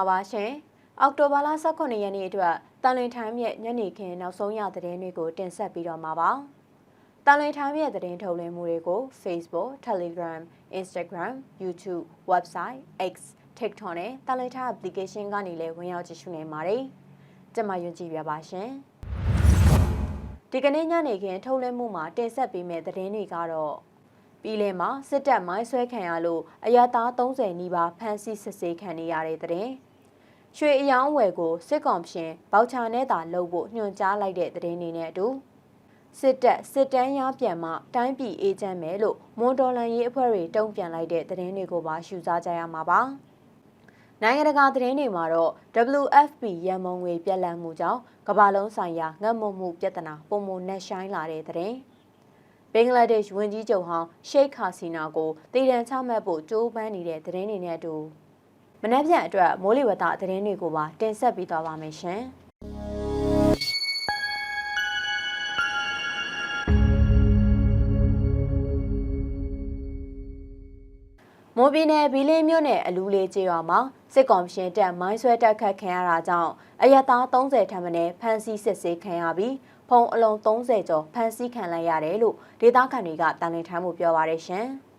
္ဂလာပါရှင်။အောက်တိုဘာလ18ရက်နေ့အတွက်တန်လွင်ထိုင်းရဲ့ညနေခင်းနောက်ဆုံးရသတင်းတွေကိုတင်ဆက်ပြီးတော့မှာပါ။တန်လွင်ထိုင်းရဲ့သတင်းထုတ်လွှင့်မှုတွေကို Facebook, Telegram, Instagram, YouTube, Website, X, TikTok နဲ့တန်လွင်ထိုင်း application ကနေလည်းဝင်ရောက်ကြည့်ရှုနိုင်ပါတယ်။ကျွန်မယွန်ကြည့်ပြပါရှင်။ဒီကနေ့ညနေခင်းထုတ်လွှင့်မှုမှာတင်ဆက်ပေးမယ့်သတင်းတွေကတော့ပြည်လည်မှာစစ်တပ်မိုင်းဆွဲခံရလို့အရသား30နီးပါးဖမ်းဆီးစစ်ဆေးခံနေရတဲ့တဲ့။ ရွှေအယောင်ဝယ်ကိုစစ်ကောင်ရှင်ဘောက်ချာနဲ့သာလုပ်ဖို့ညွှန်ကြားလိုက်တဲ့တဲ့နေနဲ့အတူစစ်တပ်စစ်တမ်းရပြန်မှတိုင်းပြည်အေဂျင့်မယ်လို့မွန်တော်လန်ရေးအဖွဲ့တွေတုံ့ပြန်လိုက်တဲ့တဲ့တွေကိုပါရှုစားကြရမှာပါ။နိုင်ငံတကာသတင်းတွေမှာတော့ WFP ရန်မုံငွေပြက်လက်မှုကြောင့်ကမ္ဘာလုံးဆိုင်ရာငတ်မွတ်မှုပြဿနာပုံမနှက်ဆိုင်လာတဲ့တဲ့ဘင်္ဂလားဒေ့ရှ်ဝန်ကြီးချုပ်ဟောင်းရှိတ်ခါစီနာကိုတည်တံချမှတ်ဖို့ကြိုးပမ်းနေတဲ့သတင်းတွေနဲ့အတူ မနက်ဖြန်အတွက်မိုးလေဝသသတင်းတွေကိုပါတင်ဆက်ပေးသွားပါမယ်ရှင်။မိုးပြည်နယ်ဘီလေးမြို့နယ်အလူးလေးကျေးရွာမှာစစ်ကောင်ရှင်တပ်မိုင်းဆွဲတက်ခတ်ခံရတာကြောင့်အရသား30ထံမှဖမ်းဆီးစစ်ဆေးခံရပြီးဖုံအလုံး30ကျော်ဖမ်းဆီးခံလိုက်ရတယ်လို့ဒေသခံတွေကတန်လင်းထမ်းမှုပြောပါရရှင်။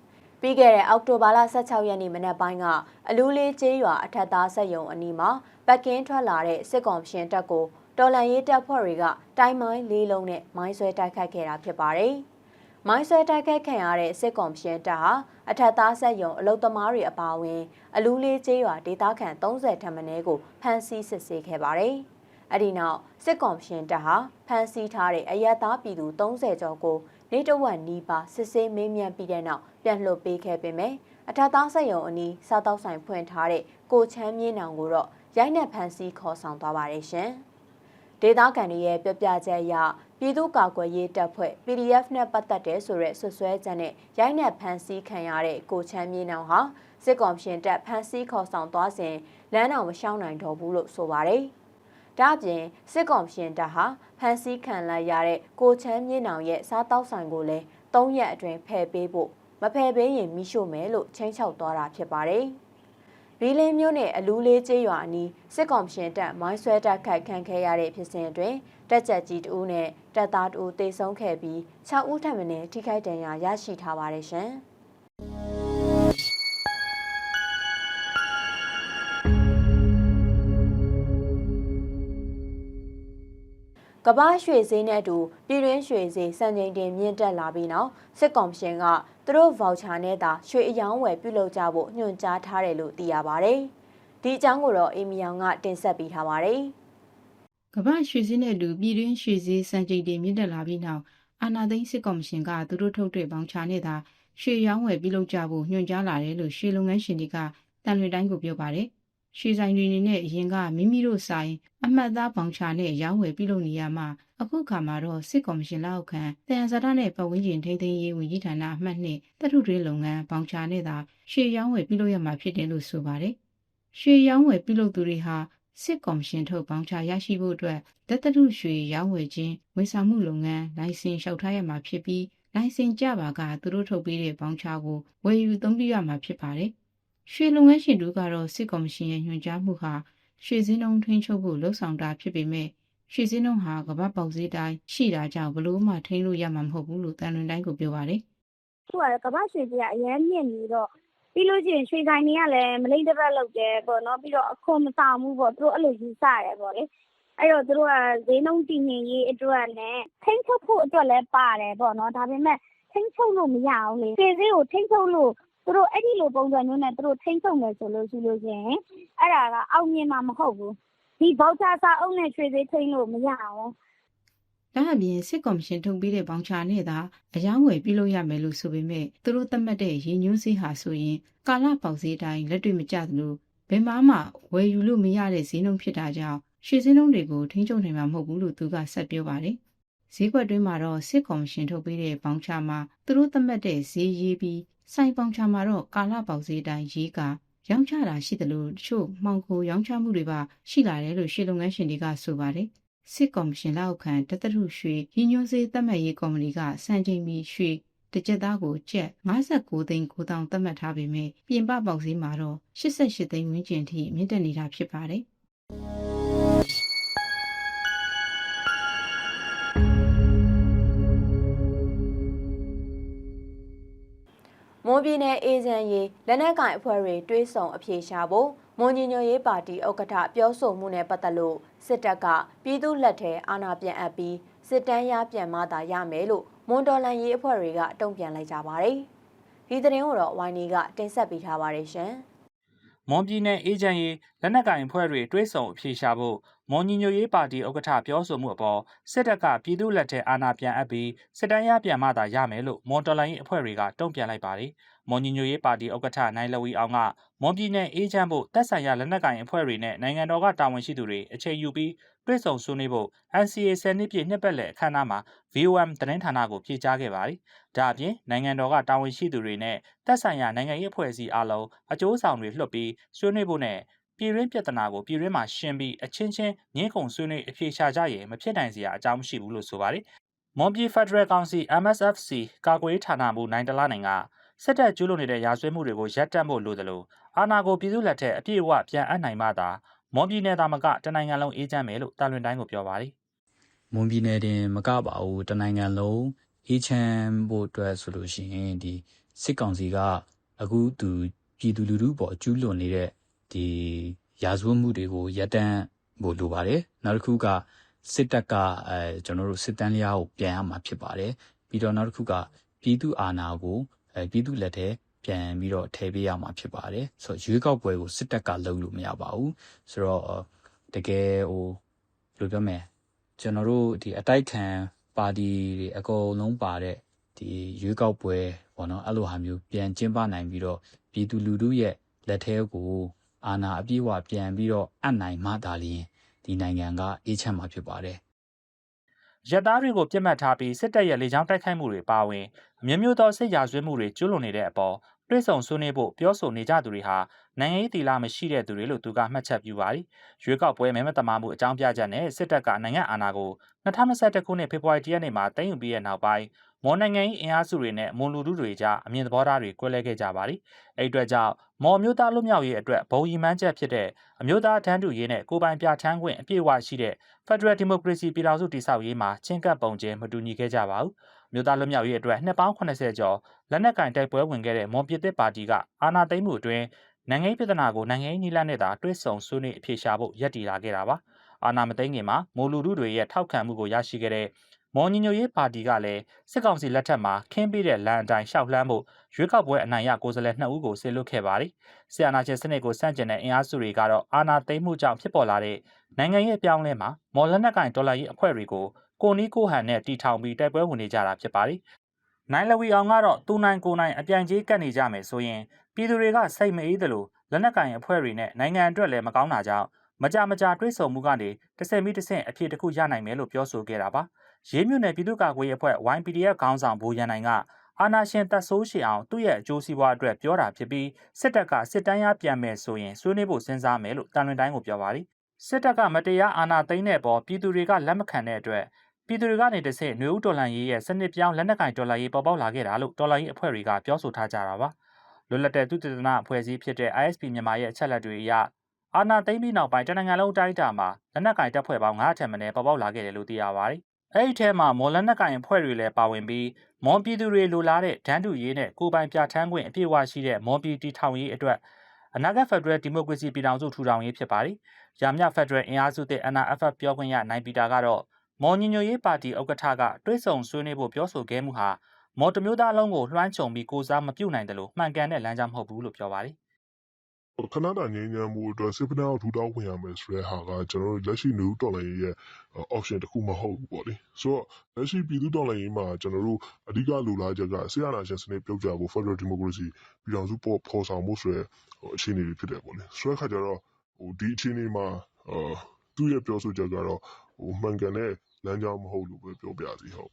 ပြီးခဲ့တဲ့အောက်တိုဘာလ16ရက်နေ့မနက်ပိုင်းကအလူးလေးကျေးရွာအထက်သားဆက်ယုံအနီးမှာပတ်ကင်းထွက်လာတဲ့စစ်ကောင်ရှင်တပ်ကိုတော်လန်ရေးတပ်ဖွဲ့တွေကတိုင်းမိုင်းလေးလုံးနဲ့မိုင်းဆွဲတိုက်ခိုက်ခဲ့တာဖြစ်ပါတယ်။မိုင်းဆွဲတိုက်ခိုက်ခံရတဲ့စစ်ကောင်ရှင်တပ်ဟာအထက်သားဆက်ယုံအလုသမားတွေအပါအဝင်အလူးလေးကျေးရွာဒေသခံ30ထံမှန်းကိုဖမ်းဆီးစစ်ဆေးခဲ့ပါတယ်။အဲ့ဒီနောက်စစ်ကောင်ရှင်တပ်ဟာဖမ်းဆီးထားတဲ့အရက်သားပြည်သူ30ကျော်ကိုနေတဝက်နီးပါးစစ်ဆေးမေးမြန်းပြီးတဲ့နောက် ပြန်လွှတ်ပေးခဲ့ပေမယ့်အထက်သားဆက်ယုံအနီးစားတောက်ဆိုင်ဖွင့်ထားတဲ့ကိုချမ်းမြင့်နောင်ကိုတော့ရိုက်နှက်ဖမ်းဆီးခေါ်ဆောင်သွားပါတယ်ရှင်။ဒေသခံတွေရဲ့ပြပြချက်အရပြည်သူ့ကာကွယ်ရေးတပ်ဖွဲ့ PDF နဲ့ပတ်သက်တဲ့ဆိုရက်ဆွဆွဲချက်နဲ့ရိုက်နှက်ဖမ်းဆီးခံရတဲ့ကိုချမ်းမြင့်နောင်ဟာစစ်ကောင်ရှင်တပ်ဖမ်းဆီးခေါ်ဆောင်သွားစဉ်လမ်းတော်မရှောင်နိုင်တော့ဘူးလို့ဆိုပါတယ်။ဒါ့အပြင်စစ်ကောင်ရှင်တပ်ဟာဖမ်းဆီးခံလိုက်ရတဲ့ကိုချမ်းမြင့်အောင်ရဲ့စားတောက်ဆိုင်ကိုလည်း၃ရက်အတွင်းဖယ်ပေးဖို့ မဖယ်ပေးရင်မိရှို့မယ်လို့ချင်းချောက်သွားတာဖြစ်ပါတယ်။ဘီလင်းမျိုးနဲ့အလူးလေးကျေးရွာအနီးစစ်ကောင်ရှင်တပ်မိုင်းဆွဲတပ်ခတ်ခံခဲ့ရတဲ့ဖြစ်စဉ်အတွင်းတက်ကြက်ကြီးတဦးနဲ့တပ်သားတဦးတေဆုံးခဲ့ပြီး6ဦးထပ်မံထိခိုက်ဒဏ်ရာရရှိထားပါတယ်ရှင်။ ဘာရွှေဈေးနဲ့အတူပြည်တွင်းရွှေဈေးစံချိန်တင်မြင့်တက်လာပြီးနောက်စစ်ကောင်ရှင်ကသူတို့ဗောက်ချာနဲ့သာရွှေအယောင်းဝယ်ပြုလုပ်ကြဖို့ညွှန်ကြားထားတယ်လို့သိရပါဗျ။ဒီအကြောင်းကိုတော့အေမီယောင်ကတင်ဆက်ပေးထားပါတယ်။ကမ္ဘာရွှေဈေးနဲ့အတူပြည်တွင်းရွှေဈေးစံချိန်တင်မြင့်တက်လာပြီးနောက်အာနာသိန်းစစ်ကောင်ရှင်ကသူတို့ထုတ်တဲ့ဗောက်ချာနဲ့သာရွှေရောင်းဝယ်ပြုလုပ်ကြဖို့ညွှန်ကြားလာတယ်လို့ရွှေလုပ်ငန်းရှင်တွေကတန်လွင်တိုင်းကိုပြောပါတယ်။ ရွှေဆိုင်တွေနေနဲ့အရင်ကမိမိတို့ဆိုင်အမှတ်သားပေါင်ချာနဲ့ရောင်းဝယ်ပြုလုပ်နေရမှအခုခါမှာတော့စစ်ကော်မရှင်လက်အောက်ခံတယံဇာတနဲ့ပတ်ဝန်းကျင်ထိန်းသိမ်းရေးဝန်ကြီးဌာနအမှတ်နှစ်တထုတွင်းလုပ်ငန်းပေါင်ချာနဲ့သာရွှေရောင်းဝယ်ပြုလုပ်ရမှာဖြစ်တယ်လို့ဆိုပါတယ်။ရွှေရောင်းဝယ်ပြုလုပ်သူတွေဟာစစ်ကော်မရှင်ထုတ်ပေါင်ချရရှိဖို့အတွက်တတထုရွှေရောင်းဝယ်ခြင်းဝန်ဆောင်မှုလုပ်ငန်းလိုင်စင်လျှောက်ထားရမှာဖြစ်ပြီးလိုင်စင်ကြပါကသူတို့ထုတ်ပေးတဲ့ပေါင်ချကိုဝယ်ယူသုံးပြရမှာဖြစ်ပါတယ် ရွှေလုပ်ငန်းရှင်တို့ကတော့စစ်ကော်မရှင်ရဲ့ညွှန်ကြားမှုဟာရွှေစင်းနှုန်းထိန်းချုပ်ဖို့လှုံ့ဆော်တာဖြစ်ပေမဲ့ရွှေစင်းနှုန်းဟာကမ္ဘာပေါက်ဈေးတိုင်းရှိတာကြောင့်ဘလို့မှထိန်းလို့ရမှာမဟုတ်ဘူးလို့တန်လွင်တိုင်းကိုပြောပါတယ်။သူကကမ္ဘာရွှေကြီးကအရင်မြင့်နေတော့ပြီးလို့ချင်းရွှေဆိုင်တွေကလည်းမလိမ့်တစ်ပတ်လောက်တယ်ပေါ့နော်ပြီးတော့အခွန်မဆောင်ဘူးပေါ့သူတို့အဲ့လိုယူဆရတယ်ပေါ့လေအဲ့တော့သူတို့ကဈေးနှုန်းတည်ငြိမ်ရေးအတွက်နဲ့ထိန်းချုပ်ဖို့အတွက်လည်းပါတယ်ပေါ့နော်ဒါပေမဲ့ထိန်းချုပ်လို့မရအောင်လေရွှေဈေးကိုထိန်းချုပ်လို့ သူတို့အဲ့ဒီလိုပုံစံမျိုးနဲ့သူတို့ထိန်းချုပ်မယ်ဆိုလို့ရှိလို့ရှင်အဲ့ဒါကအောင်မြင်မှာမဟုတ်ဘူးဒီဘောက်ချာစာအုပ်နဲ့ရွှေသေးထိန်းလို့မရအောင်ဒါအပြင်စစ်ကော်မရှင်ထုတ်ပေးတဲ့ဘောင်ချာနဲ့သာအယောင်းဝယ်ပြုလုပ်ရမယ်လို့ဆိုပေမဲ့သူတို့သတ်မှတ်တဲ့ရည်ညွှန်းစေးဟာဆိုရင်ကာလပေါက်ဈေးတိုင်းလက်တွေ့မကျသလိုဘယ်မှမှဝယ်ယူလို့မရတဲ့ဈေးနှုန်းဖြစ်တာကြောင့်ရွှေဈေးနှုန်းတွေကိုထိန်းချုပ်နိုင်မှာမဟုတ်ဘူးလို့သူကဆက်ပြောပါတယ်ဈေးကွက်တွင်းမှာတော့စစ်ကော်မရှင်ထုတ်ပေးတဲ့ဘောင်ချာမှာသူတို့သတ်မှတ်တဲ့ဈေးရေးပြီး ဆိုင်ပေါင်ချာမှာတော့ကာလပေါက်ဈေးတိုင်းရေးကရောင်းချတာရှိတယ်လို့တချို့မှောင်ခိုရောင်းချမှုတွေပါရှိလာတယ်လို့ရှေ့လုပ်ငန်းရှင်တွေကဆိုပါတယ်စစ်ကော်မရှင်လက်အောက်ခံတသက်ထုရွှေရည်ညွှန်းစေးသတ်မှတ်ရေးကော်မတီကစံချိန်မီရွှေတစ်ကြက်သားကိုကျပ်59သိန်း9000သတ်မှတ်ထားပေမဲ့ပြင်ပပေါက်ဈေးမှာတော့88သိန်းဝန်းကျင်ထိမြင့်တက်နေတာဖြစ်ပါတယ်။ န်ပြည်နယ်အေဂျင့်ရေးလက်နက်ကင်အဖွဲ့တွေတွဲဆောင်အပြေရှားဖို့မွန်ညီညွတ်ရေးပါတီဥက္ကဋ္ဌပြောဆိုမှုနဲ့ပတ်သက်လို့စစ်တပ်ကပြည်သူလက်ထဲအာဏာပြန်အပ်ပြီးစစ်တမ်းရပြန်မှသာရမယ်လို့မွန်တော်လန်ရေးအဖွဲ့တွေကတုံ့ပြန်လိုက်ကြပါတယ်။ဒီသတင်းကိုတော့ဝိုင်းနေကတင်ဆက်ပေးထားပါတယ်ရှင်။မွန်ပြည်နယ်အေဂျင့်ရေး လက်နက်ကင်အဖွဲ့တွေတွဲဆောင်အပြေရှားဖို့မွန်ညီညွတ်ရေးပါတီဥက္ကဋ္ဌပြောဆိုမှုအပေါ်စစ်တပ်ကပြည်သူလက်ထဲအာဏာပြန်အပ်ပြီးစစ်တမ်းရပြန်မှသာရမယ်လို့မွန်တော်လိုင်းရေးအဖွဲ့တွေကတုံ့ပြန်လိုက်ပါတယ်။မွန်ညီညွတ်ရေးပါတီဥက္ကဋ္ဌနိုင်လဝီအောင်ကမွန်ပြည်နယ်အေဂျင့်ဖို့တပ်ဆိုင်ရာလက်နက်ကင်အဖွဲ့တွေနဲ့နိုင်ငံတော်ကတာဝန်ရှိသူတွေအချိန်ယူပြီးတွဲဆောင်ဆွေးနွေးဖို့ NCA 10နှစ်ပြည့်နှစ်ပတ်လည်အခမ်းအနားမှာ VOM သတင်းဌာနကိုဖြေကြားခဲ့ပါတယ်။ဒါအပြင်နိုင်ငံတော်ကတာဝန်ရှိသူတွေနဲ့တပ်ဆိုင်ရာနိုင်ငံရေးအဖွဲ့အစည်းအလုံးအကျိုးဆောင်တွေလွှတ်ပြီးဆွေးနွေးဖို့နဲ့ ပြည်ရင်းပြဿနာကိုပြည်ရင်းမှာရှင်းပြီးအချင်းချင်းငင်းခုန်ဆွေးနွေးအဖြေရှာကြရင်မဖြစ်နိုင်စရာအကြောင်းမရှိဘူးလို့ဆိုပါတယ်။မွန်ပြည်ဖက်ဒရယ်ကောင်စီ MSFC ကာကွယ်ရေးဌာနမှနိုင်တလာနိုင်ကစစ်တပ်ကျူးလွန်နေတဲ့ရာဇဝတ်မှုတွေကိုရပ်တန့်ဖို့လိုသလိုအာဏာကိုပြည်သူ့လက်ထက်အပြည့်အဝပြန်အပ်နိုင်မှသာမွန်ပြည်နယ်သားမကတနိုင်ငံလုံးအေးချမ်းမယ်လို့တာလွင်တိုင်းကိုပြောပါတယ်မွန်ပြည်နယ်တင်မကပါဘူးတနိုင်ငံလုံးအေးချမ်းဖို့အတွက်ဆိုလို့ရှိရင်ဒီစစ်ကောင်စီကအခုသူပြည်သူလူထုပေါ်ကျူးလွန်နေတဲ့ ဒီရာဇဝတ်မှုတွေကိုရပ်တန့်ဖို့လိုပါတယ်နောက်တစ်ခုကစစ်တပ်ကအဲကျွန်တော်တို့စစ်တမ်းလျားကိုပြန်ရမှာဖြစ်ပါတယ်ပြီးတော့နောက်တစ်ခုကပြည်သူအာဏာကိုအဲပြည်သူလက်ထဲပြန်ပြီးတော့ထည့်ပေးရမှာဖြစ်ပါတယ်ဆိုတော့ရွေးကောက်ပွဲကိုစစ်တပ်ကလုပ်လို့မရပါဘူးဆိုတော့တကယ်ဟိုဘယ်လိုပြောမလဲကျွန်တော်တို့ဒီအတိုက်ခံပါတီတွေအကုန်လုံးပါတဲ့ဒီရွေးကောက်ပွဲပေါ့နော်အဲ့လိုဟာမျိုးပြန်ကျင်းပနိုင်ပြီးတော့ပြည်သူလူထုရဲ့လက်ထဲကို အာဏာအပြည့်အဝပြန်ပြီးတော့အပ်နိုင်မှသာလျှင်ဒီနိုင်ငံကအေးချမ်းမှာဖြစ်ပါတယ်။ရက်သားတွေကိုပြစ်မှတ်ထားပြီးစစ်တပ်ရဲ့လေကြောင်းတိုက်ခိုက်မှုတွေပါဝင်အမျိုးမျိုးသောစစ်ရာဇဝတ်မှုတွေကျူးလွန်နေတဲ့အပေါ်တွဲဆောင်ဆွေးနွေးဖို့ပြောဆိုနေကြသူတွေဟာနိုင်ငံရေးတီလာမရှိတဲ့သူတွေလို့သူကမှတ်ချက်ပြုပါတယ်။ရွေးကောက်ပွဲမဲမတမာမှုအကြောင်းပြချက်နဲ့စစ်တပ်ကနိုင်ငံအာဏာကို2021ခုနှစ်ဖေဖော်ဝါရီလရက်နေ့မှာတင်ယူပြီးတဲ့နောက်ပိုင်း မွန်နိုင်ငံ၏အင်အားစုတွေနဲ့မွန်လူထုတွေကြားအမြင်သဘောထားတွေကွဲလဲခဲ့ကြပါတယ်။အဲ့အတွက်ကြောင့်မော်မျိုးသားလွတ်မြောက်ရေးအတွက်ဘုံရီမှန်းချက်ဖြစ်တဲ့အမျိုးသားတန်းတူရေးနဲ့ကိုပိုင်ပြဋ္ဌာန်းခွင့်အပြည့်အဝရှိတဲ့ Federal Democracy ပြည်ထောင်စုတည်ဆောက်ရေးမှာချင်းကပ်ပုံချင်းမတူညီခဲ့ကြပါဘူး။မြို့သားလွတ်မြောက်ရေးအတွက်နှစ်ပေါင်း80ကျော်လက်နက်ကင်တိုက်ပွဲဝင်ခဲ့တဲ့မွန်ပြည်သစ်ပါတီကအာဏာသိမ်းမှုအတွင်းနိုင်ငံရေးပြည်ထနာကိုနိုင်ငံရေးနည်းလမ်းနဲ့သာတွဲဆောင်ဆွေးနွေးအပြေရှားဖို့ရည်တည်လာခဲ့တာပါ။အာဏာမသိမ်းခင်မှာမိုလူလူတွေရဲ့ထောက်ခံမှုကိုရရှိခဲ့တဲ့ မော်ညညိုရေးပါတီကလည်းစစ်ကောင်စီလက်ထက်မှာခင်းပေးတဲ့လမ်းအတိုင်းရှောက်လှမ်းဖို့ရွေးကောက်ပွဲအနိုင်ရကိုယ်စားလှယ်2ဦးကိုဆေလွတ်ခဲ့ပါတယ်။ဆီယနာချင်းစနစ်ကိုစန့်ကျင်တဲ့အင်အားစုတွေကတော့အာဏာသိမ်းမှုကြောင့်ဖြစ်ပေါ်လာတဲ့နိုင်ငံရေးအပြောင်းအလဲမှာမော်လက်နက်ကင်ဒေါ်လာရေးအဖွဲ့တွေကိုကိုနီးကိုဟန်နဲ့တီထောင်ပြီးတိုက်ပွဲဝင်နေကြတာဖြစ်ပါတယ်။နိုင်လဝီအောင်ကတော့သူနိုင်ကိုနိုင်အပြိုင်ကြီးကတ်နေကြမယ်ဆိုရင်ပြည်သူတွေကစိတ်မအေးသလိုလက်နက်ကင်အဖွဲ့တွေနဲ့နိုင်ငံအတွက်လည်းမကောင်းတာကြောင့်မကြမကြတွေးဆုံမှုကနေတစ်ဆင့်ပြီးတစ်ဆင့်အဖြစ်တစ်ခုရနိုင်မယ်လို့ပြောဆိုခဲ့တာပါ။ ရေးမြို့နယ်ပြည်သူ့ကာကွယ်ရေးအဖွဲ့ YPDF ခေါင်းဆောင်ဘိုးရန်နိုင်ကအာနာရှင်တပ်ဆိုးရှိအောင်သူ့ရဲ့အကျိုးစီးပွားအတွက်ပြောတာဖြစ်ပြီးစစ်တပ်ကစစ်တမ်းရပြန်မယ်ဆိုရင်ဆွေးနွေးဖို့စဉ်းစားမယ်လို့တန်လွင်တိုင်းကိုပြောပါတယ်။စစ်တပ်ကမတရားအာဏာသိမ်းတဲ့အပေါ်ပြည်သူတွေကလက်မခံတဲ့အတွက်ပြည်သူတွေကနေတဆင့်ຫນွေဦးတော်လှန်ရေးရဲ့စနစ်ပြောင်းလက်နက်ကင်တော်လှန်ရေးပေါ်ပေါက်လာခဲ့တာလို့တော်လှန်ရေးအဖွဲ့တွေကပြောဆိုထားကြတာပါ။လွတ်လပ်တဲ့သူတည်တနာအဖွဲ့အစည်းဖြစ်တဲ့ ISP မြန်မာရဲ့အချက်လက်တွေအရအာဏာသိမ်းပြီးနောက်ပိုင်းတနင်္ဂနွေလုံးတိုင်းတာမှာလက်နက်ကင်တပ်ဖွဲ့ပေါင်း9ထက်မနည်းပေါ်ပေါက်လာခဲ့တယ်လို့သိရပါတယ်။ အဲ့ဒီထဲမှာမော်လက်နက်ကင်အဖွဲ့တွေလည်းပါဝင်ပြီးမွန်ပြည်သူတွေလိုလားတဲ့ဒန်းတူရေးနဲ့ကိုပိုင်ပြဋ္ဌာန်းခွင့်အပြည့်အဝရှိတဲ့မွန်ပြည်တီထောင်ရေးအတွက်အနာဂတ်ဖက်ဒရယ်ဒီမိုကရေစီပြည်ထောင်စုထူထောင်ရေးဖြစ်ပါတယ်။ရာမြဖက်ဒရယ်အင်အားစုတဲ့ NRFF ပြောခွင့်ရနိုင်ပီတာကတော့မော်ညညိုရေးပါတီဥက္ကဋ္ဌကတွဲဆောင်ဆွေးနွေးဖို့ပြောဆိုခဲ့မှုဟာမော်တမျိုးသားလုံးကိုလွှမ်းခြုံပြီးကိုစားမပြုတ်နိုင်တယ်လို့မှန်ကန်တဲ့လမ်းကြောင်းမဟုတ်ဘူးလို့ပြောပါတယ် ခဏတာငြိမ်းချမ်းမှုအတွက် စစ်ဖက်နှောက်ထူထောင်ဝင်ရမယ်ဆိုတဲ့ဟာက ကျွန်တော်တို့ လက်ရှိနေဦးတော်လိုင်းရဲ့ option တစ်ခုမဟုတ်ဘူးပေါ့လေ ဆိုတော့ လက်ရှိ ပြည်သူတော်လိုင်းရေးမှာ ကျွန်တော်တို့ အဓိက လိုလားချက်ကဆရာနာရှင်စနစ် ပြုတ်ကြဖို့ Federal Democracy ပြည်ထောင်စုပေါ်ဖော်ဆောင်မှုဆိုတဲ့ အခြေအနေတွေ ဖြစ်တယ်ပေါ့လေ ဆိုတဲ့အခါကျတော့ဟိုဒီအခြေအနေမှာအာသူ့ရဲ့ ပြောဆိုချက်ကတော့ဟိုမှန်ကန်တဲ့ လမ်းကြောင်း မဟုတ်လို့ပဲ ပြောပြစီဟုတ်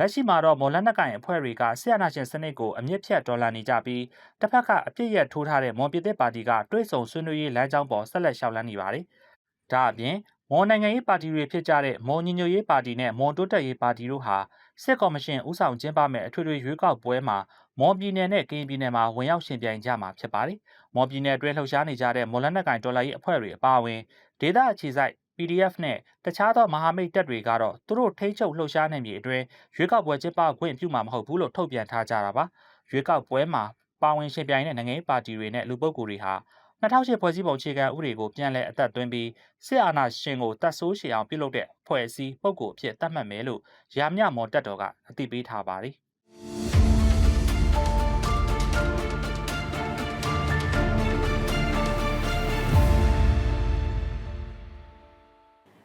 လက်ရှိမှာတော့မော်လက်နက်ကင်အဖွဲ့တွေကဆရာနာရှင်စနစ်ကိုအမြင့်ဖြတ်ဒေါ်လာနေကြပြီးတစ်ဖက်ကအပြစ်ရက်ထိုးထားတဲ့မော်ပြည်သစ်ပါတီကတွဲဆောင်ဆွေးနွေးရေးလမ်းကြောင်းပေါ်ဆက်လက်လျှောက်လန်းနေပါတယ်။ဒါအပြင်မော်နိုင်ငံရေးပါတီတွေဖြစ်ကြတဲ့မော်ညီညွတ်ရေးပါတီနဲ့မော်တိုးတက်ရေးပါတီတို့ဟာစစ်ကော်မရှင်ဦးဆောင်ကျင်းပမဲ့အထွေထွေရွေးကောက်ပွဲမှာမော်ပြည်နယ်နဲ့ကရင်ပြည်နယ်မှာဝင်ရောက်ရှင်ပြိုင်ကြမှာဖြစ်ပါတယ်။မော်ပြည်နယ်အတွင်းလှုပ်ရှားနေကြတဲ့မော်လက်နက်ကင်ဒေါ်လာရေးအဖွဲ့တွေအပါအဝင်ဒေသအခြေစိုက် PDF နဲ့တခြားသောမဟာမိတ်တပ်တွေကတော့သူတို့ထိန်းချုပ်လှုပ်ရှားနေမြေအတွင်းရွေးကောက်ပွဲကျင်းပခွင့်ပြုမှာမဟုတ်ဘူးလို့ထုတ်ပြန်ထားကြတာပါ။ရွေးကောက်ပွဲမှာပါဝင်ရှင်ပြိုင်တဲ့နိုင်ငံရေးပါတီတွေနဲ့လူပုဂ္ဂိုလ်တွေဟာ2008ဖွဲ့စည်းပုံအခြေခံဥပဒေကိုပြန်လည်အသက်သွင်းပြီးစစ်အာဏာရှင်ကိုတတ်ဆိုးရှည်အောင်ပြုလုပ်တဲ့ဖွဲ့စည်းပုဂ္ဂိုလ်အဖြစ်သတ်မှတ်မယ်လို့ရာမြမော်တက်တော်ကအသိပေးထားပါတယ်။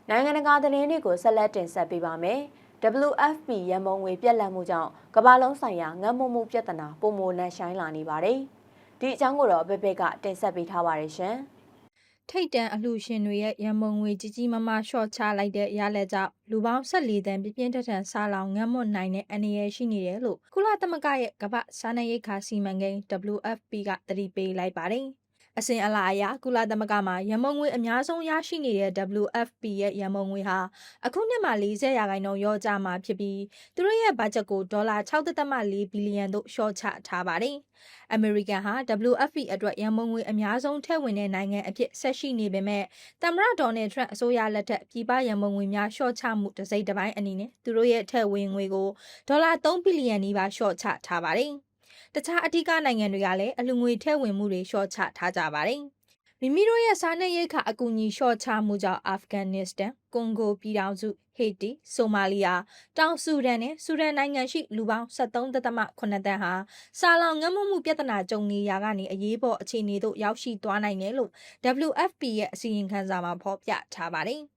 နိုင်ငံတကာသတင်းတွေကိုဆက်လက်တင်ဆက်ပေးပါမယ်။ WFP ရန်ပုံငွေပြက်လက်မှုကြောင့်ကမ္ဘာလုံးဆိုင်ရာငတ်မွတ်မှုပြဿနာပုံမနက်ရှိုင်းလာနေပါတယ်။ဒီအကြောင်းကိုတော့ဘက်ဘက်ကတင်ဆက်ပေးထားပါတယ်ရှင်။ထိတ်တန့်အလှရှင်တွေရဲ့ရန်မုံငွေကြီးကြီးမားမားရှော့ချလိုက်တဲ့ရလက်ကြောင့်လူပေါင်း14တန်းပြပြင်းထန်ထန်စားလောင်ငတ်မွတ်နိုင်တဲ့အနေရရှိနေတယ်လို့ကုလသမဂ္ဂရဲ့ကမ္ဘာစားနပ်ရိက္ခာစီမံကိန်း WFP ကသတိပေးလိုက်ပါတယ်။ အစဉ်အလာအရကုလသမဂ္ဂမှာရန်မုံငွေအများဆုံးရရှိနေတဲ့ WFP ရဲ့ရန်မုံငွေဟာအခုနှစ်မှာ40ရာခိုင်နှုန်းရော့ကျမှာဖြစ်ပြီးသူတို့ရဲ့ဘတ်ဂျက်ကိုဒေါ်လာ6.4ဘီလီယံသို့လျှော့ချထားပါတယ်။အမေရိကန်ဟာ WFP အတွက်ရန်မုံငွေအများဆုံးထည့်ဝင်တဲ့နိုင်ငံအဖြစ်ဆက်ရှိနေပေမဲ့သမ္မတဒေါ်နယ်ထရန့်အစိုးရလက်ထက်ပြည်ပရန်မုံငွေများလျှော့ချမှုတစ်စိတ်တစ်ပိုင်းအနေနဲ့သူတို့ရဲ့ထည့်ဝင်ငွေကိုဒေါ်လာ3ဘီလီယံနီးပါးလျှော့ချထားပါတယ်။ တခြားအထူးနိုင်ငံတွေကလည်းအလူငွေထည့်ဝင်မှုတွေလျှော့ချထားကြပါတယ်။မိမိတို့ရဲ့စားနပ်ရိက္ခာအကူအညီလျှော့ချမှုကြောင့်အာဖဂန်နစ္စတန်၊ကွန်ဂိုပြည်ထောင်စုဟေတီ၊ဆိုမာလီယာ၊တောင်ဆူဒန်နဲ့ဆူဒန်နိုင်ငံရှိလူပေါင်း73.8တန်းဟာစာလောင်ငတ်မမှုပြဿနာကြုံနေရာကနေအရေးပေါ်အခြေအနေသို့ရောက်ရှိသွားနိုင်တယ်လို့ WFP ရဲ့အစီရင်ခံစာမှာဖော်ပြထားပါတယ်။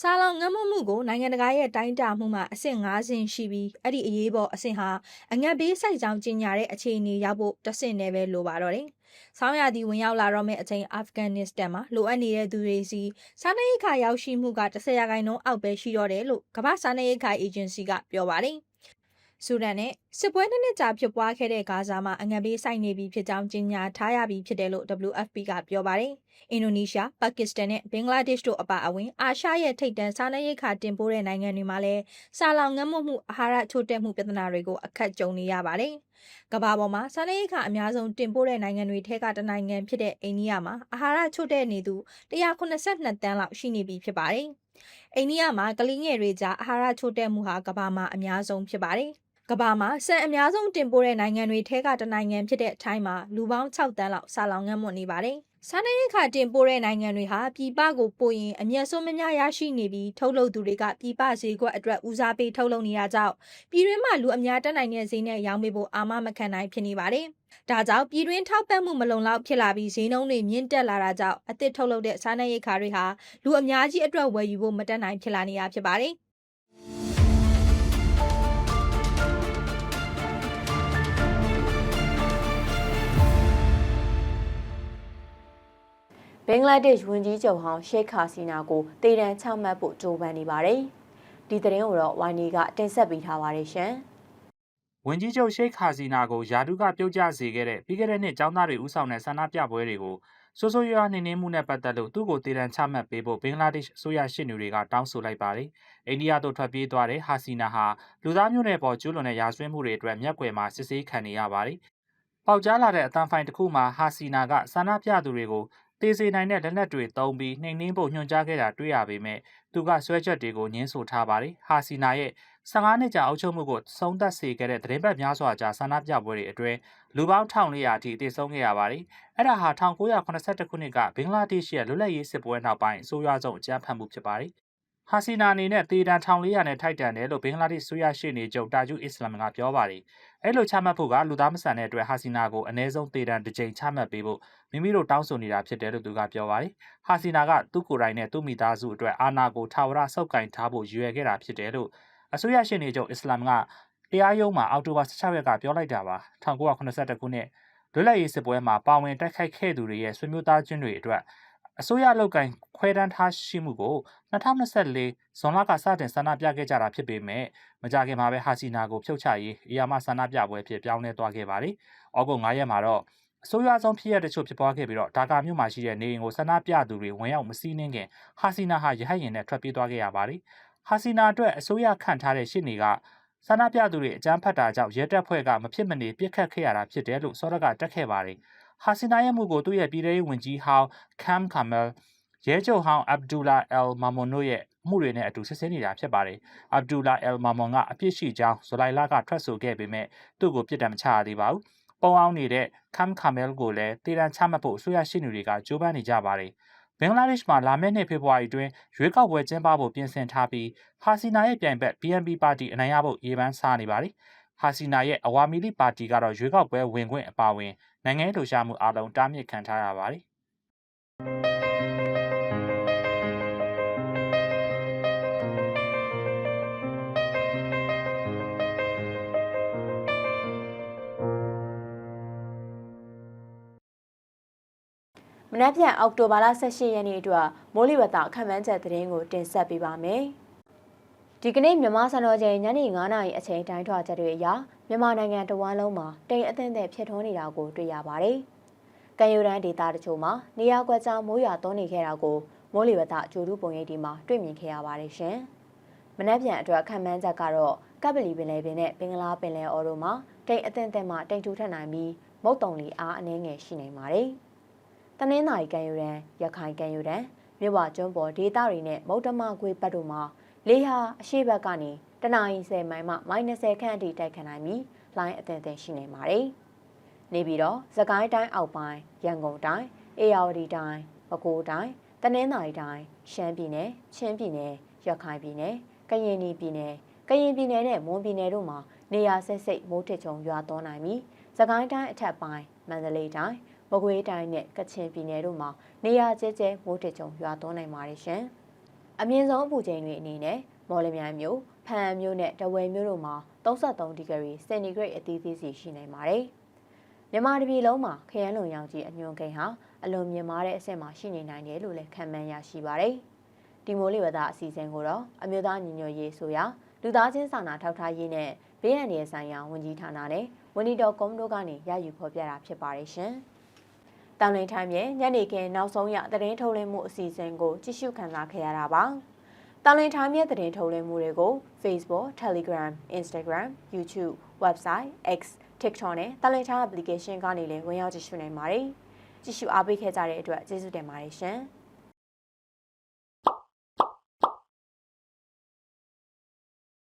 စာလောင်ငတ်မမှုကိုနိုင်ငံတကာရဲ့တိုင်းတာမှုမှာအဆင့်၅ဆင့်ရှိပြီးအဲ့ဒီအရေးပေါ်အဆင့်ဟာအငတ်ဘေးစိုက်ကြောင်းကျင်ညာတဲ့အခြေအနေရောက်ဖို့တစ်ဆင့်နဲ့ပဲလိုပါတော့တယ်။ဆောင်းရာသီဝင်ရောက်လာတော့မယ့်အချိန်အာဖဂန်နစ္စတန်မှာလိုအပ်နေတဲ့သူတွေစီစားနပ်ရိက္ခာရောက်ရှိမှုက10ရာခိုင်နှုန်းအောက်ပဲရှိတော့တယ်လို့ကမ္ဘာ့စားနပ်ရိက္ခာအေဂျင်စီကပြောပါတယ်။ ဆူဒန်နဲ့စစ်ပွဲနှစ်နှစ်ကြာဖြစ်ပွားခဲ့တဲ့ဂါဇာမှာအငတ်ဘေးဆိုင်နေပြီဖြစ်ကြောင်းကြေညာထားရပြီဖြစ်တယ်လို့ WFP ကပြောပါတယ်။အင်ဒိုနီးရှား၊ပါကစ္စတန်နဲ့ဘင်္ဂလားဒေ့ရှ်တို့အပါအဝင်အာရှရဲ့ထိပ်တန်းစားနပ်ရိက္ခာတင်ပို့တဲ့နိုင်ငံတွေမှာလည်းစာလောင်ငတ်မွတ်မှုအာဟာရချို့တဲ့မှုပြဿနာတွေကိုအခက်ကြုံနေရပါတယ်။ကမ္ဘာပေါ်မှာစားနပ်ရိက္ခာအများဆုံးတင်ပို့တဲ့နိုင်ငံတွေထဲကတနိုင်ငံဖြစ်တဲ့အိန္ဒိယမှာအာဟာရချို့တဲ့နေသူ182တန်းလောက်ရှိနေပြီဖြစ်ပါတယ်။အိန္ဒိယမှာကလေးငယ်တွေကြားအာဟာရချို့တဲ့မှုဟာကမ္ဘာမှာအများဆုံးဖြစ်ပါတယ်။ ကမ္ဘာမှာဆန်အများဆုံးတင်ပို့တဲ့နိုင်ငံတွေထဲကတနိုင်ငံဖြစ်တဲ့ထိုင်းမှာလူပေါင်း6တန်းလောက်ဆာလောင်ငတ်မွတ်နေပါတယ်။စားနပ်ရိက္ခာတင်ပို့တဲ့နိုင်ငံတွေဟာပြည်ပကိုပို့ရင်အမျက်ဆုံးမများရရှိနေပြီးထုတ်လုပ်သူတွေကပြည်ပဈေးကွက်အတွက်ဦးစားပေးထုတ်လုပ်နေရကြောင်းပြည်တွင်းမှာလူအများတက်နိုင်တဲ့ဈေးနဲ့ရောင်းပေးဖို့အာမမခံနိုင်ဖြစ်နေပါတယ်။ဒါကြောင့်ပြည်တွင်းထောက်ပံ့မှုမလုံလောက်ဖြစ်လာပြီးဈေးနှုန်းတွေမြင့်တက်လာတာကြောင့်အသစ်ထုတ်လုပ်တဲ့စားနပ်ရိက္ခာတွေဟာလူအများကြီးအတွက်ဝယ်ယူဖို့မတက်နိုင်ဖြစ်လာနေတာဖြစ်ပါတယ်။ ဘင်္ဂလားဒေ့ရှ်ဝန်ကြီးချုပ်ဟောင်းရှေခါစီနာကိုတည်တံချမှတ်ဖို့ကြိုးပမ်းနေပါတယ်။ဒီသတင်းကိုတော့ဝိုင်းနေကတင်ဆက်ပေးထားပါတယ်ရှင်။ဝန်ကြီးချုပ်ရှိတ်ခါစီနာကိုယာဒုကပြုတ်ကျစေခဲ့တဲ့ပြီးခဲ့တဲ့နှစ်ចောင်းသားတွေဥဆောင်တဲ့ဆန္ဒပြပွဲတွေကိုဆိုးဆိုးရွားရွားနှိမ်နင်းမှုနဲ့ပတ်သက်လို့သူ့ကိုတည်တံချမှတ်ပေးဖို့ဘင်္ဂလားဒေ့ရှ်အစိုးရရှေ့နေတွေကတောင်းဆိုလိုက်ပါတယ်။အိန္ဒိယသို့ထွက်ပြေးသွားတဲ့ဟာစီနာဟာလူသားမျိုးနွယ်ပေါ်ကျူးလွန်တဲ့ရာဇဝတ်မှုတွေအတွက်မျက်ကွယ်မှာစစ်ဆေးခံနေရပါတယ်။ပေါက်ကြားလာတဲ့အတန်ဖိုင်တစ်ခုမှာဟာစီနာကဆန္ဒပြသူတွေကို တေးစေနိုင်တဲ့လက်နက်တွေသုံးပြီးနှိမ်နင်းဖို့ညွှန်ကြားခဲ့တာတွေ့ရပေမဲ့သူကဆွဲချက်တွေကိုညှင်းဆိုထားပါတယ်။ဟာစီနာရဲ့15နှစ်ကြာအုပ်ချုပ်မှုကိုဆုံးသက်စေခဲ့တဲ့သတင်းပတ်များစွာကြာဆန္ဒပြပွဲတွေအတွင်းလူပေါင်း1400အထိတည်ဆုံခဲ့ရပါတယ်။အဲ့ဒါဟာ1982ခုနှစ်ကဘင်္ဂလားဒေ့ရှ်ရဲ့လွတ်လပ်ရေးစစ်ပွဲနောက်ပိုင်းအဆိုးရွားဆုံးအကြမ်းဖက်မှုဖြစ်ပါတယ်။ဟာစီနာအနေနဲ့တေတန်1400နဲ့ထိုက်တန်တယ်လို့ဘင်္ဂလားဒေ့ရှ်ဆိုရရှိနေကြတာဂျူအစ္စလာမ်ကပြောပါတယ်။ အဲ့လိုချမှတ်ဖို့ကလူသားမဆန်တဲ့အတွက်ဟာစီနာကိုအ ਨੇ ဆုံးတေတန်တစ်ကြိမ်ချမှတ်ပေးဖို့မိမိတို့တောင်းဆိုနေတာဖြစ်တယ်လို့သူကပြောပါတယ်။ဟာစီနာကသူ့ကိုယ်တိုင်နဲ့သူ့မိသားစုအတွက်အာဏာကိုထာဝရဆုပ်ကိုင်ထားဖို့ရည်ရွယ်ခဲ့တာဖြစ်တယ်လို့အစိုးရရှင်းနေချုပ်အစ္စလာမ်ကတရားရုံးမှာအောက်တိုဘာ16ရက်ကပြောလိုက်တာပါ1982ခုနှစ်လွတ်လပ်ရေးစစ်ပွဲမှာပါဝင်တိုက်ခိုက်ခဲ့သူတွေရဲ့ဆွေမျိုးသားချင်းတွေအတွက် အစိုးရလောက်ကိုင်ခွဲတန်းထားရှိမှုကို2024ဇွန်လကစတင်ဆန္ဒပြခဲ့ကြတာဖြစ်ပေမဲ့မကြခင်မှာပဲဟာစီနာကိုဖြုတ်ချရေးအီယာမဆန္ဒပြပွဲဖြစ်ပြောင်းလဲသွားခဲ့ပါတယ်။ဩဂုတ်9ရက်မှာတော့အအဆိုးရွားဆုံးဖြစ်ရတဲ့ချို့ဖြစ်ပွားခဲ့ပြီးတော့ဒါကာမြို့မှာရှိတဲ့နေအိမ်ကိုဆန္ဒပြသူတွေဝင်ရောက်မစီးနှင်းခင်ဟာစီနာဟာရဟတ်ရင်နဲ့ထွက်ပြေးသွားခဲ့ရပါတယ်။ဟာစီနာအတွက်အစိုးရခန့်ထားတဲ့ရှစ်နေကဆန္ဒပြသူတွေအကြမ်းဖက်တာကြောင့်ရဲတပ်ဖွဲ့ကမဖြစ်မနေပြစ်ခတ်ခဲ့ရတာဖြစ်တယ်လို့စောရကတက်ခဲ့ပါတယ်။ ဟာစီနာရဲ့မှုကိုသူ့ရဲ့ပြည်ထောင်ရေးဝန်ကြီးဟောင်းကမ်ကာမယ်ရဲချုပ်ဟောင်းအဗ်ဒူလာအယ်မာမွန်တို့ရဲ့အမှုတွေနဲ့အတူစစ်ဆေးနေတာဖြစ်ပါတယ်။အဗ်ဒူလာအယ်မာမွန်ကအပြစ်ရှိကြောင်းဇူလိုင်လကထွက်ဆိုခဲ့ပေမဲ့သူ့ကိုပြစ်ဒဏ်မချရသေးပါဘူး။ပုံအောင်နေတဲ့ကမ်ကာမယ်ကိုလည်းတည်တံချမှတ်ဖို့အစိုးရရှိနေတွေကကြိုးပမ်းနေကြပါတယ်။ဘင်္ဂလားဒေ့ရှ်မှာလာမယ့်နှစ်ဖေဖော်ဝါရီတွင်ရွေးကောက်ပွဲကျင်းပဖို့ပြင်ဆင်ထားပြီးဟာစီနာရဲ့ပြိုင်ဘက် BNP ပါတီအနိုင်ရဖို့ရေပန်းစားနေပါတယ်။ ဟာစီနာရဲ့အဝါမီလီပါတီကတော့ရွေးကောက်ပွဲဝင်ခွင့်အပါအဝင်နိုင်ငံရေးလှုပ်ရှားမှုအလုံးတားမြစ်ခံထားရပါတယ်။မနက်ဖြန်အောက်တိုဘာလ18ရက်နေ့အတွက်မိုးလေဝသခန့်မှန်းချက်သတင်းကိုတင်ဆက်ပေးပါမယ်။ ဒီကနေ့မြန်မာစံတော်ချိန်ညနေ9:00နာရီအချိန်တိုင်းထွာချက်တွေအရမြန်မာနိုင်ငံတဝန်းလုံးမှာတိမ်အထင်တဲ့ဖြစ်ထွန်းနေတာကိုတွေ့ရပါတယ်။ကံယူရန်ဒေတာတချို့မှာနေရာကွက်ကြားမိုးရွာသွန်းနေခဲ့တာကိုမိုးလေဝသအကျိုးတူပုံရိပ်ဒီမှာတွေ့မြင်ခဲ့ရပါတယ်ရှင်။မနက်ဖြန်အတွက်ခန့်မှန်းချက်ကတော့ကပ်ပလီပင်လယ်ပင်နဲ့ပင်ကလားပင်လယ်အော်တို့မှာတိမ်အထင်တဲ့မှတိမ်ထူထပ်နိုင်ပြီးမုတ်တုံလီအားအနှဲငယ်ရှိနေပါတယ်။တနင်္သာရီကံယူရန်ရခိုင်ကံယူရန်မြဝကျွန်းပေါ်ဒေသတွေနဲ့မုတ်တမခွေပတ်တို့မှာ လေဟာအရှိဘက်ကနေတနအီ10မိုင်မှ -30 ခန့်အထိတိုက်ခတ်နိုင်ပြီးလိုင်းအသင့်အင့်ရှိနေပါတယ်။နေပြီးတော့သကိုင်းတိုင်းအောက်ပိုင်းရန်ကုန်တိုင်းအေရဝတီတိုင်းပဲခူးတိုင်းတနင်္သာရီတိုင်းရှမ်းပြည်နယ်ချင်းပြည်နယ်ရခိုင်ပြည်နယ်ကရင်ပြည်နယ်ကရင်ပြည်နယ်နဲ့မွန်ပြည်နယ်တို့မှာနေရာဆက်စိတ်မိုးထစ်ချုံရွာသွန်းနိုင်ပြီးသကိုင်းတိုင်းအထက်ပိုင်းမန္တလေးတိုင်းမကွေးတိုင်းနဲ့ကချင်ပြည်နယ်တို့မှာနေရာကျဲကျဲမိုးထစ်ချုံရွာသွန်းနိုင်ပါတယ်ရှင်။ အမြင့်ဆုံးအပူချိန်တွေအနေနဲ့မော်လမြိုင်မြို့ဖန်မြို့နဲ့တဝယ်မြို့တို့မှာ33ဒီဂရီစင်တီဂရိတ်အသီးသီးစီရှိနိုင်ပါတယ်။မြန်မာတပြည်လုံးမှာခရမ်းလုံရောင်ကြီးအညွန်ကိန်းဟာအလွန်မြင့်မားတဲ့အဆင့်မှာရှိနေနိုင်တယ်လို့လည်းခန့်မှန်းရရှိပါတယ်။ဒီမိုးလေဝသအစီအစဉ်ကိုတော့အမျိုးသားညီညွတ်ရေးဆိုရာလူသားချင်းစာနာထောက်ထားရေးနဲ့ဘေးအန္တရာယ်ဆိုင်ရာဝန်ကြီးဌာနနဲ့ဝန်ကြီးတော်ကွန်တို့ကနေရယူဖော်ပြတာဖြစ်ပါတယ်ရှင်။ တောင်လင်းထိုင်းရဲ့ညနေခင်းနောက်ဆုံးရသတင်းထုတ်လင်းမှုအစီအစဉ်ကိုကြည့်ရှုခံစားခဲ့ရတာပါ။တောင်လင်းထိုင်းရဲ့သတင်းထုတ်လင်းမှုတွေကို Facebook, Telegram, Instagram, YouTube, Website, X, TikTok နဲ့တောင်လင်းထိုင်း application ကနေလည်းဝင်ရောက်ကြည့်ရှုနိုင်ပါတယ်။ကြည့်ရှုအားပေးခဲ့ကြတဲ့အတွက်ကျေးဇူးတင်ပါတယ်ရှင်။